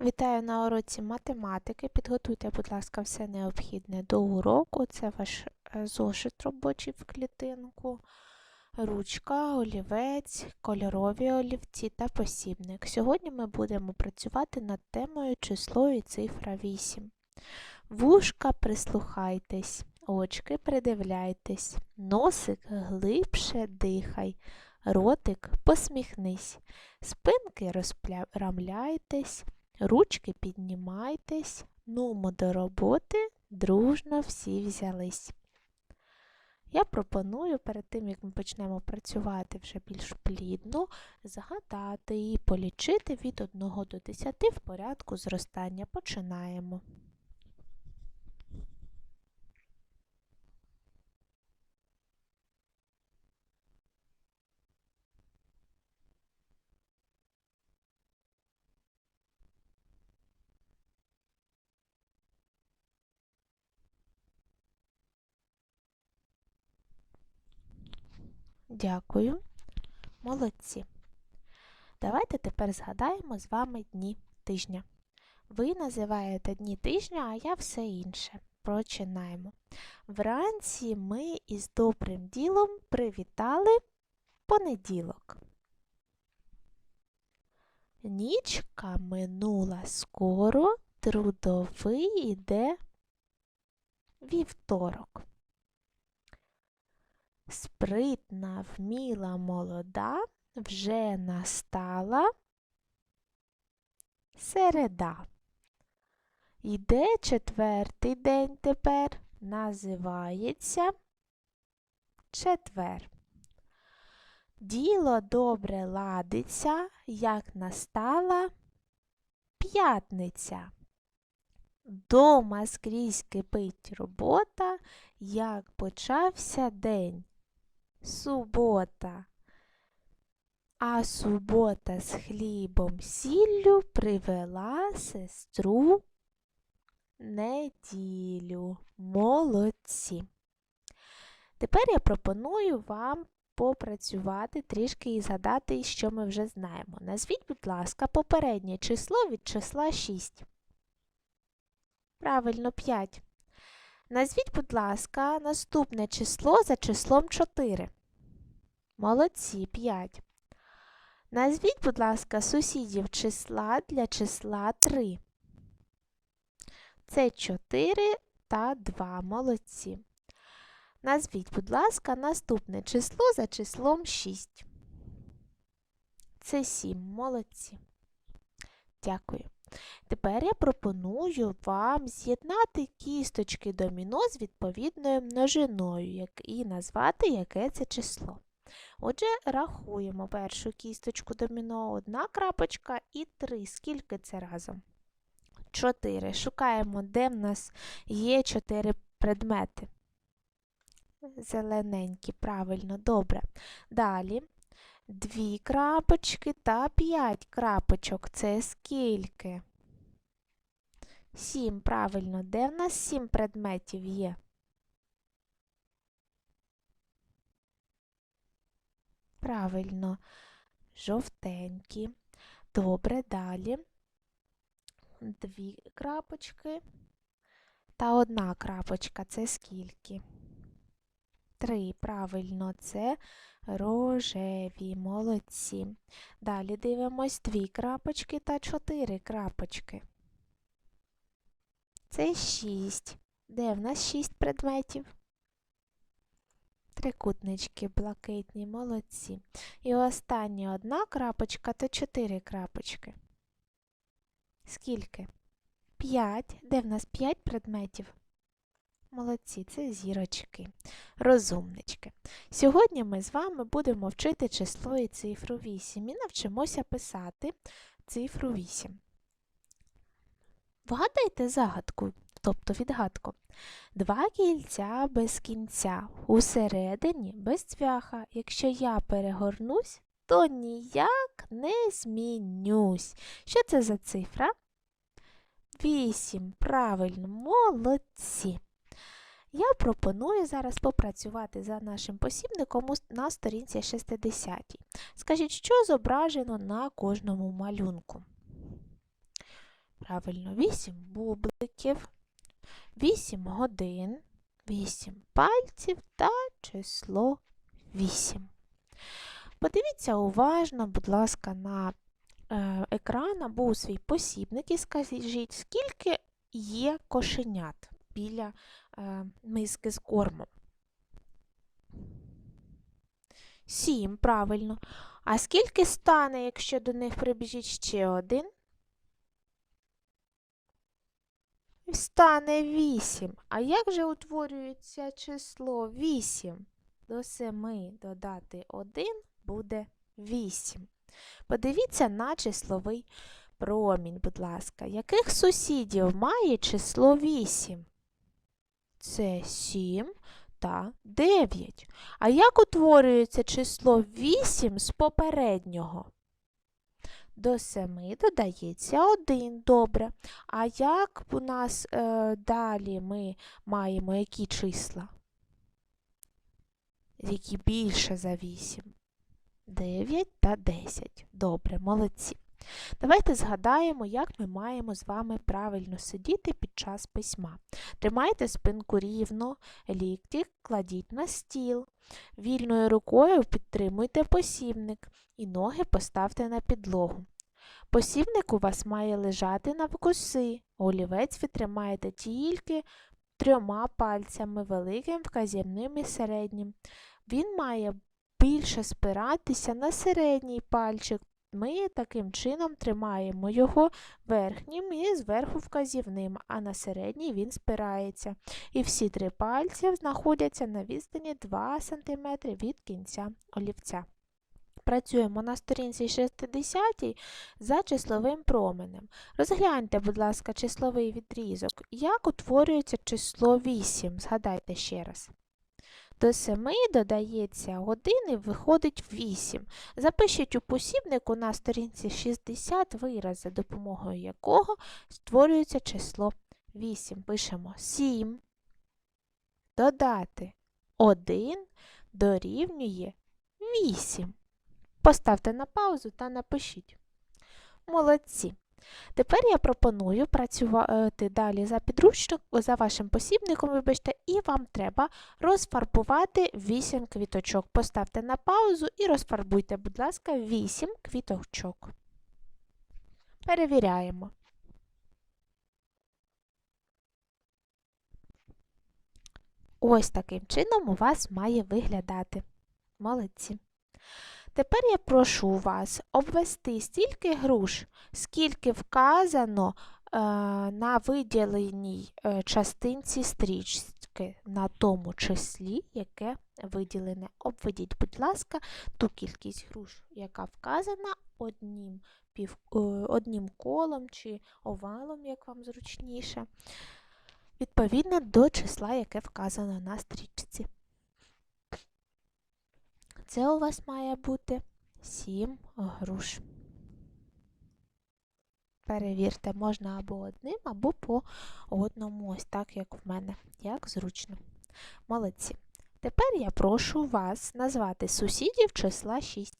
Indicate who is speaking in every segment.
Speaker 1: Вітаю на уроці математики. Підготуйте, будь ласка, все необхідне до уроку. Це ваш е, зошит робочий в клітинку, ручка, олівець, кольорові олівці та посібник. Сьогодні ми будемо працювати над темою число і цифра 8. Вушка прислухайтесь, очки придивляйтесь, носик глибше дихай, ротик посміхнись, спинки розпрямляйтесь. Ручки піднімайтесь, нумо до роботи, дружно всі взялись. Я пропоную перед тим, як ми почнемо працювати вже більш плідно, згадати і полічити від 1 до 10 в порядку зростання. Починаємо. Дякую. Молодці. Давайте тепер згадаємо з вами дні тижня. Ви називаєте дні тижня, а я все інше. Починаємо. Вранці ми із добрим ділом привітали понеділок. Нічка минула скоро, трудовий іде вівторок. Спритна, вміла, молода, вже настала середа. Йде четвертий день тепер, називається четвер. Діло добре ладиться, як настала п'ятниця. Дома скрізь кипить робота, як почався день субота. А субота з хлібом сіллю привела сестру неділю. Молодці. Тепер я пропоную вам попрацювати трішки і згадати, що ми вже знаємо. Назвіть, будь ласка, попереднє число від числа 6. Правильно, 5. Назвіть, будь ласка, наступне число за числом 4. Молодці 5. Назвіть, будь ласка, сусідів числа для числа 3. Це 4 та 2. Молодці. Назвіть, будь ласка, наступне число за числом 6. Це 7. Молодці. Дякую. Тепер я пропоную вам з'єднати кісточки доміно з відповідною множиною і назвати, яке це число. Отже, рахуємо першу кісточку доміно, одна крапочка і три. Скільки це разом? Чотири. Шукаємо, де в нас є чотири предмети. Зелененькі, правильно, добре. Далі дві крапочки та п'ять крапочок. Це скільки? Сім, правильно, де в нас сім предметів є? Правильно, жовтенькі. Добре, далі. Дві крапочки та одна крапочка. Це скільки? Три. Правильно, це рожеві, молодці. Далі дивимось дві крапочки та чотири крапочки. Це шість. Де в нас шість предметів? Трикутнички блакитні, молодці. І остання одна крапочка та чотири крапочки. Скільки? П'ять. Де в нас п'ять предметів? Молодці, це зірочки, розумнички. Сьогодні ми з вами будемо вчити число і цифру 8 і навчимося писати цифру 8. Вгадайте загадку, тобто відгадку. Два кільця без кінця, усередині без цвяха. Якщо я перегорнусь, то ніяк не змінюсь. Що це за цифра? Вісім. Правильно, молодці. Я пропоную зараз попрацювати за нашим посібником на сторінці 60. Скажіть, що зображено на кожному малюнку? Правильно, 8 бубликів, 8 годин, 8 пальців та число 8. Подивіться уважно, будь ласка, на е, екран або у свій посібник і скажіть, скільки є кошенят біля е, миски з кормом. Сім, правильно. А скільки стане, якщо до них прибіжить ще один? Стане вісім. А як же утворюється число вісім? До семи додати один буде вісім. Подивіться на числовий промінь, будь ласка. Яких сусідів має число 8? Це 7 та 9. А як утворюється число 8 з попереднього? До 7 додається 1, добре. А як у нас е, далі ми маємо які числа? Які більше за 8? 9 та 10. Добре, молодці. Давайте згадаємо, як ми маємо з вами правильно сидіти під час письма. Тримайте спинку рівно, лікті кладіть на стіл. Вільною рукою підтримуйте посібник і ноги поставте на підлогу. Посібник у вас має лежати навкуси. Олівець ви тримаєте тільки трьома пальцями, великим, вказівним і середнім. Він має більше спиратися на середній пальчик. Ми таким чином тримаємо його верхнім і зверху вказівним, а на середній він спирається. І всі три пальці знаходяться на відстані 2 см від кінця олівця. Працюємо на сторінці 60 за числовим променем. Розгляньте, будь ласка, числовий відрізок. Як утворюється число 8? Згадайте ще раз. До 7 додається 1 і виходить 8. Запишіть у посібнику на сторінці 60 вираз, за допомогою якого створюється число 8. Пишемо 7. Додати 1 дорівнює 8. Поставте на паузу та напишіть. Молодці. Тепер я пропоную працювати далі за підручник, за вашим посібником, вибачте, і вам треба розфарбувати 8 квіточок. Поставте на паузу і розфарбуйте, будь ласка, 8 квіточок. Перевіряємо. Ось таким чином у вас має виглядати. Молодці. Тепер я прошу вас обвести стільки груш, скільки вказано е, на виділеній е, частинці стрічки, на тому числі, яке виділене. Обведіть, будь ласка, ту кількість груш, яка вказана одним, пів, е, одним колом чи овалом, як вам зручніше, відповідно до числа, яке вказано на стрічці. Це у вас має бути 7 груш. Перевірте, можна або одним, або по одному, ось так, як в мене, як зручно. Молодці. Тепер я прошу вас назвати сусідів числа 6.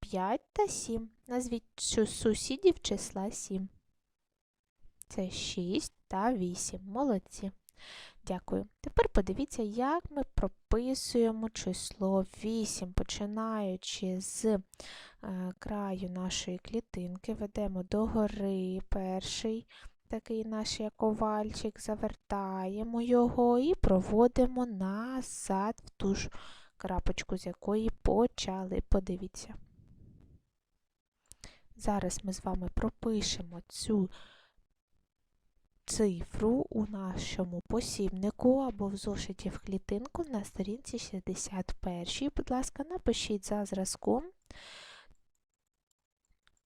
Speaker 1: 5 та 7. Назвіть сусідів числа 7. Це 6 та 8. Молодці. Дякую. Тепер подивіться, як ми прописуємо число 8, починаючи з е, краю нашої клітинки, ведемо догори перший такий наш як овальчик, завертаємо його і проводимо назад в ту ж крапочку, з якої почали. Подивіться. Зараз ми з вами пропишемо цю цифру у нашому посібнику або в зошиті в клітинку на сторінці 61. Будь ласка, напишіть за зразком.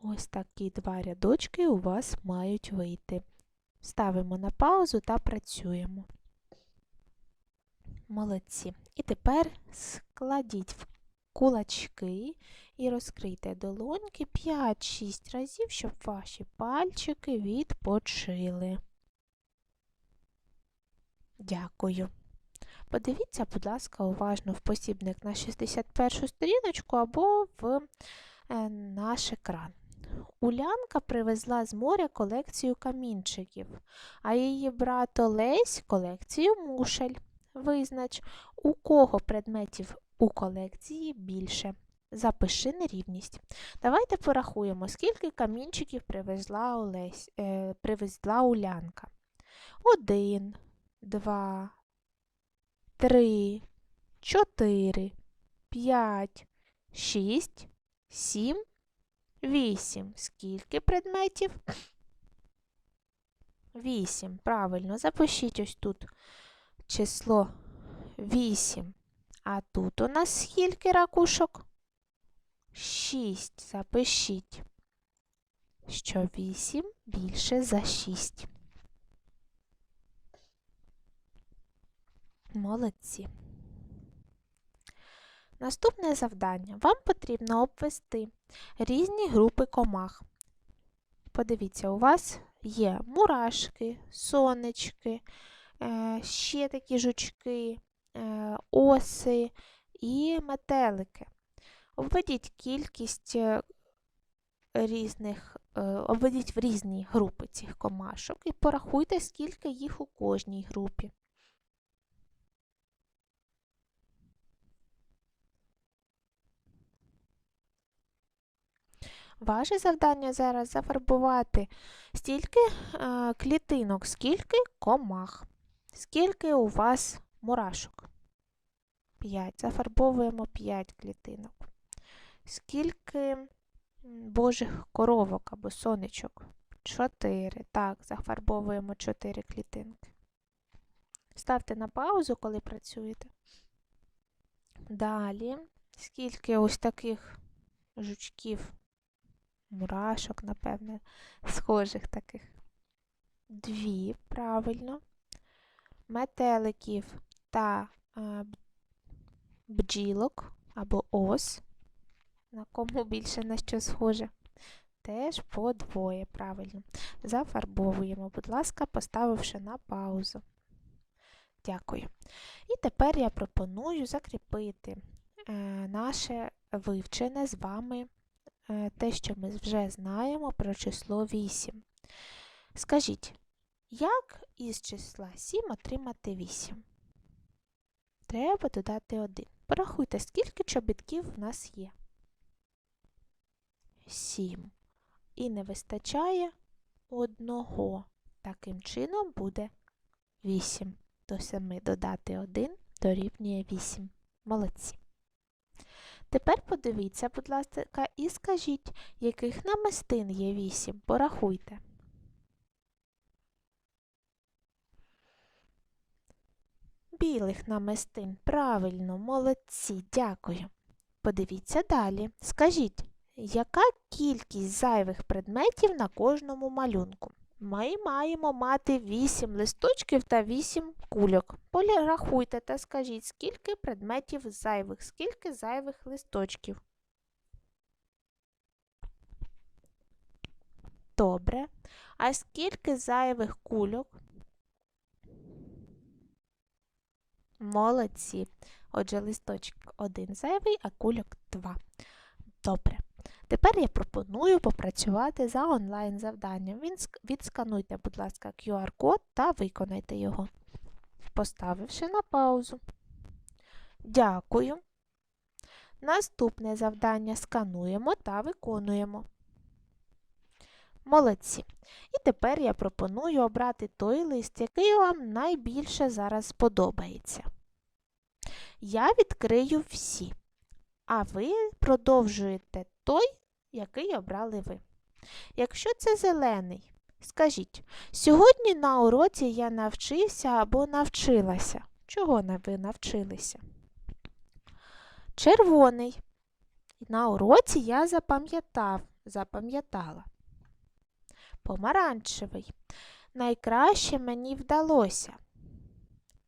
Speaker 1: Ось такі два рядочки у вас мають вийти. Ставимо на паузу та працюємо. Молодці. І тепер складіть в кулачки і розкрийте долоньки 5-6 разів, щоб ваші пальчики відпочили. Дякую. Подивіться, будь ласка, уважно в посібник на 61 сторіночку або в е, наш екран. Улянка привезла з моря колекцію камінчиків, а її брат Олесь колекцію мушель. Визнач, у кого предметів у колекції більше. Запиши нерівність. Давайте порахуємо, скільки камінчиків привезла, Олесь, е, привезла Улянка. Один, два, три, чотири, п'ять, шість, сім, вісім. Скільки предметів? Вісім. Правильно, запишіть ось тут число вісім. А тут у нас скільки ракушок? Шість. Запишіть, що вісім більше за шість. Молодці. Наступне завдання. Вам потрібно обвести різні групи комах. Подивіться, у вас є мурашки, сонечки, е, ще такі жучки, е, оси і метелики. Обведіть кількість е, різних, обведіть в різні групи цих комашок і порахуйте, скільки їх у кожній групі. Ваше завдання зараз зафарбувати стільки е, клітинок, скільки комах, скільки у вас мурашок. 5. Зафарбовуємо 5 клітинок. Скільки божих коровок або сонечок? 4. Так, зафарбовуємо 4 клітинки. Ставте на паузу, коли працюєте. Далі, скільки ось таких жучків мурашок, напевне, схожих таких. Дві, правильно. Метеликів та е, бджілок або ос. На кому більше на що схоже. Теж по двоє, правильно. Зафарбовуємо, будь ласка, поставивши на паузу. Дякую. І тепер я пропоную закріпити е, наше вивчене з вами те, що ми вже знаємо про число 8. Скажіть, як із числа 7 отримати 8? Треба додати 1. Порахуйте, скільки чобітків в нас є. 7. І не вистачає одного. Таким чином буде 8. До 7 додати 1 дорівнює 8. Молодці. Тепер подивіться, будь ласка, і скажіть, яких намистин є 8. Порахуйте. Білих намистин. Правильно, молодці, дякую. Подивіться далі. Скажіть, яка кількість зайвих предметів на кожному малюнку? Ми маємо мати 8 листочків та 8 кульок. Порахуйте та скажіть, скільки предметів зайвих, скільки зайвих листочків. Добре. А скільки зайвих кульок? Молодці. Отже, листочок один зайвий, а кульок два. Добре. Тепер я пропоную попрацювати за онлайн-завданням. Відскануйте, будь ласка, QR-код та виконайте його, поставивши на паузу. Дякую. Наступне завдання скануємо та виконуємо. Молодці. І тепер я пропоную обрати той лист, який вам найбільше зараз сподобається. Я відкрию всі, а ви продовжуєте той, який обрали ви. Якщо це зелений, скажіть, сьогодні на уроці я навчився або навчилася. Чого ви навчилися? Червоний. На уроці я запам'ятав, запам'ятала. Помаранчевий. Найкраще мені вдалося.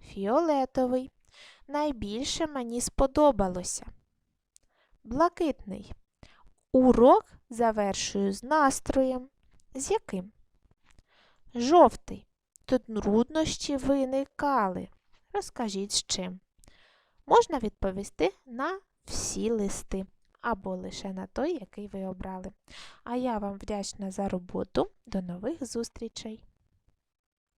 Speaker 1: Фіолетовий. Найбільше мені сподобалося. Блакитний. Урок завершую з настроєм. З яким? Жовтий. Тут труднощі виникали. Розкажіть з чим. Можна відповісти на всі листи. або лише на той, який ви обрали. А я вам вдячна за роботу. До нових зустрічей!